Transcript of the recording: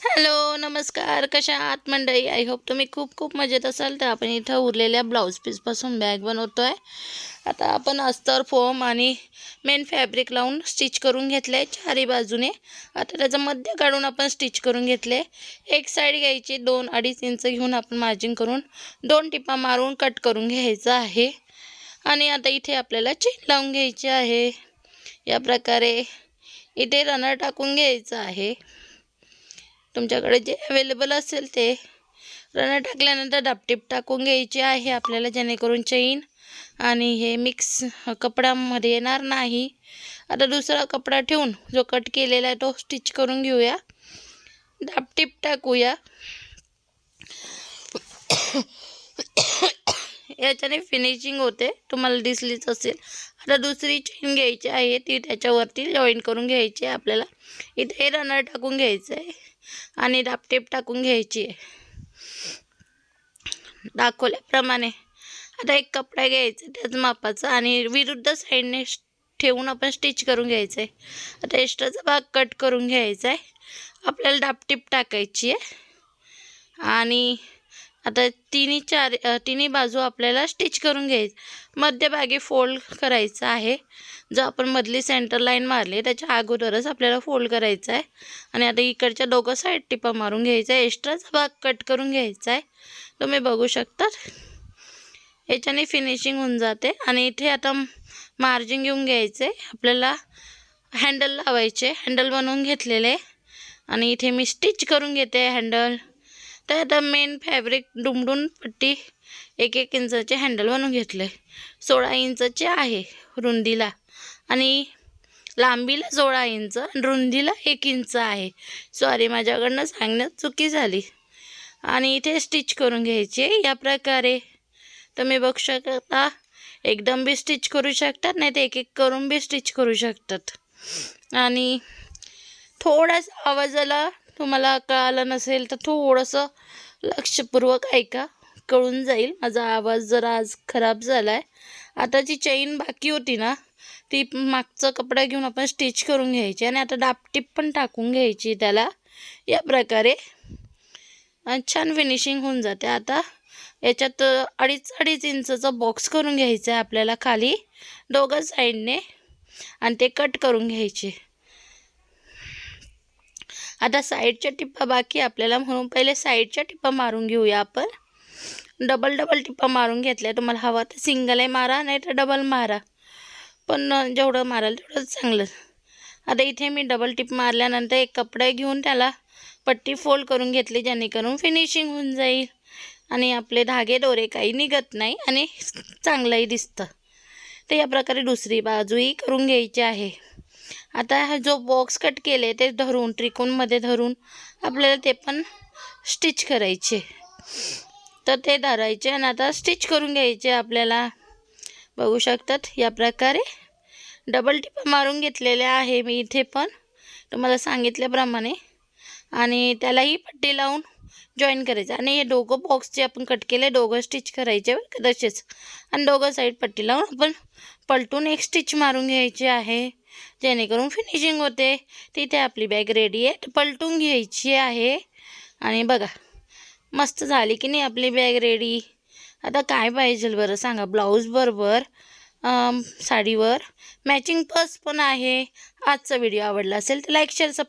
Hello नमस्कार. कशा आहात मंडळी? आय होप तुम्ही खूप खूप मजेत असाल तर आपण इथं उरलेल्या ब्लाऊज पीसपासून बॅग बनवतो आहे आता आपण अस्तर फोम आणि मेन फॅब्रिक लावून स्टिच करून घेतलं आहे चारी बाजूने. आता त्याचं मध्य काढून आपण स्टिच करून घेतले एक साईड घ्यायची दोन अडीच इंच घेऊन आपण मार्जिन करून दोन टिपा मारून कट करून घ्यायचं आहे. आणि आता इथे आपल्याला चेन लावून घ्यायची आहे. या प्रकारे इथे रनर टाकून घ्यायचं आहे. तुमच्याकडे जे अवेलेबल असेल ते रनर टाकल्यानंतर डापटीप टाकून घ्यायची आहे. आपल्याला जेणेकरून चेन आणि हे मिक्स कपड्यामध्ये येणार नाही. आता दुसरा कपडा ठेवून जो कट केलेला आहे तो स्टिच करून घेऊया. डापटीप टाकूया. याच्याने फिनिशिंग होते. तुम्हाला दिसलीच असेल. आता दुसरी चेन घ्यायची आहे. ती त्याच्यावरती जॉईन करून घ्यायची आहे आपल्याला. इथे रनर टाकून घ्यायचं आहे आणि डापटेप टाकून घ्यायची आहे. दाखवल्याप्रमाणे आता एक कपडा घ्यायचा त्याच मापाचा आणि विरुद्ध साईडने ठेवून आपण स्टिच करून घ्यायचं आहे. आता एक्स्ट्राचा भाग कट करून घ्यायचा आहे. आपल्याला डापटीप टाकायची आहे. आणि आता तिन्ही चार तिन्ही बाजू आपल्याला स्टिच करून घ्यायचं. मध्यभागी फोल्ड करायचं आहे. जो आपण मधली सेंटर लाईन मारली त्याच्या अगोदरच आपल्याला फोल्ड करायचा आहे. आणि आता इकडच्या दोघं साईड टिपा मारून घ्यायचा आहे. एक्स्ट्राचा भाग कट करून घ्यायचा आहे. तुम्ही बघू शकता याच्याने फिनिशिंग होऊन जाते. आणि इथे आता मार्जिन घेऊन घ्यायचे. आपल्याला हँडल लावायचे. हँडल बनवून घेतलेले. आणि इथे मी स्टिच करून घेते हँडल तर आता मेन फॅब्रिक डुमडून पट्टी एक एक इंचाचे हँडल बनवून घेतले. सोळा इंचाचे आहे रुंदीला. आणि लांबीला सोळा इंच आणि रुंदीला एक इंच आहे. सॉरी माझ्याकडनं सांगण्यात चुकी झाली. आणि इथे स्टिच करून घ्यायचे या प्रकारे तुम्ही बघू शकता. एकदम बी स्टिच करू शकतात नाही तर एक एक करून बी स्टिच करू शकतात. आणि थोडासा आवाजाला तुम्हाला कळालं नसेल तर थोडंसं लक्षपूर्वक ऐका. कळून जाईल. माझा आवाज जरा आज खराब झाला आहे आता जी चैन बाकी होती ना ती मागचा कपडा घेऊन आपण स्टिच करून घ्यायची आणि आता डापटीप पण टाकून घ्यायची त्याला. या प्रकारे. आणि छान फिनिशिंग होऊन जाते. आता याच्यात अडीच अडीच इंचचा बॉक्स करून घ्यायचा आहे आपल्याला खाली. दोघं साईडने आणि ते कट करून घ्यायचे. आता साईडच्या टिप्पा बाकी आपल्याला. म्हणून पहिले साईडच्या टिप्पा मारून घेऊया आपण. डबल डबल टिप्पा मारून घेतल्या. तुम्हाला हवा तर सिंगलही मारा नाही तर डबल मारा. पण जेवढं माराल तेवढं चांगलं. आता इथे मी डबल टिप मारल्यानंतर एक कपडा घेऊन त्याला पट्टी फोल्ड करून घेतली जेणेकरून फिनिशिंग होऊन जाईल. आणि आपले धागे दोरे काही निघत नाही आणि चांगलंही दिसतं. तर या प्रकारे दुसरी बाजूही करून घ्यायची आहे. आता हा जो बॉक्स कट केले ते धरून त्रिकोणमध्ये धरून आपल्याला ते पण स्टिच करायचे. तर ते धरायचे आणि आता स्टिच करून घ्यायचे आपल्याला. बघू शकतात या प्रकारे. डबल टिपा मारून घेतलेले आहे मी इथे पण. तुम्हाला सांगितल्याप्रमाणे. आणि त्यालाही पट्टी लावून जॉईन करायचं. आणि हे दोघं बॉक्स जे आपण कट केले दोघं स्टिच करायचे बरं का तसेच. आणि दोघं साईड पट्टी लावून आपण पलटून एक स्टिच मारून घ्यायची आहे. जेणेकरून फिनिशिंग होते. तिथे आपली बॅग रेडी आहे. तर पलटून घ्यायची आहे. आणि बघा मस्त झाली की नाही आपली बॅग रेडी आता काय पाहिजे बरं सांगा ब्लाऊज बरोबर साडीवर. मॅचिंग पर्स पण आहे. आजचा व्हिडिओ आवडला असेल तर लाईक शेअर सब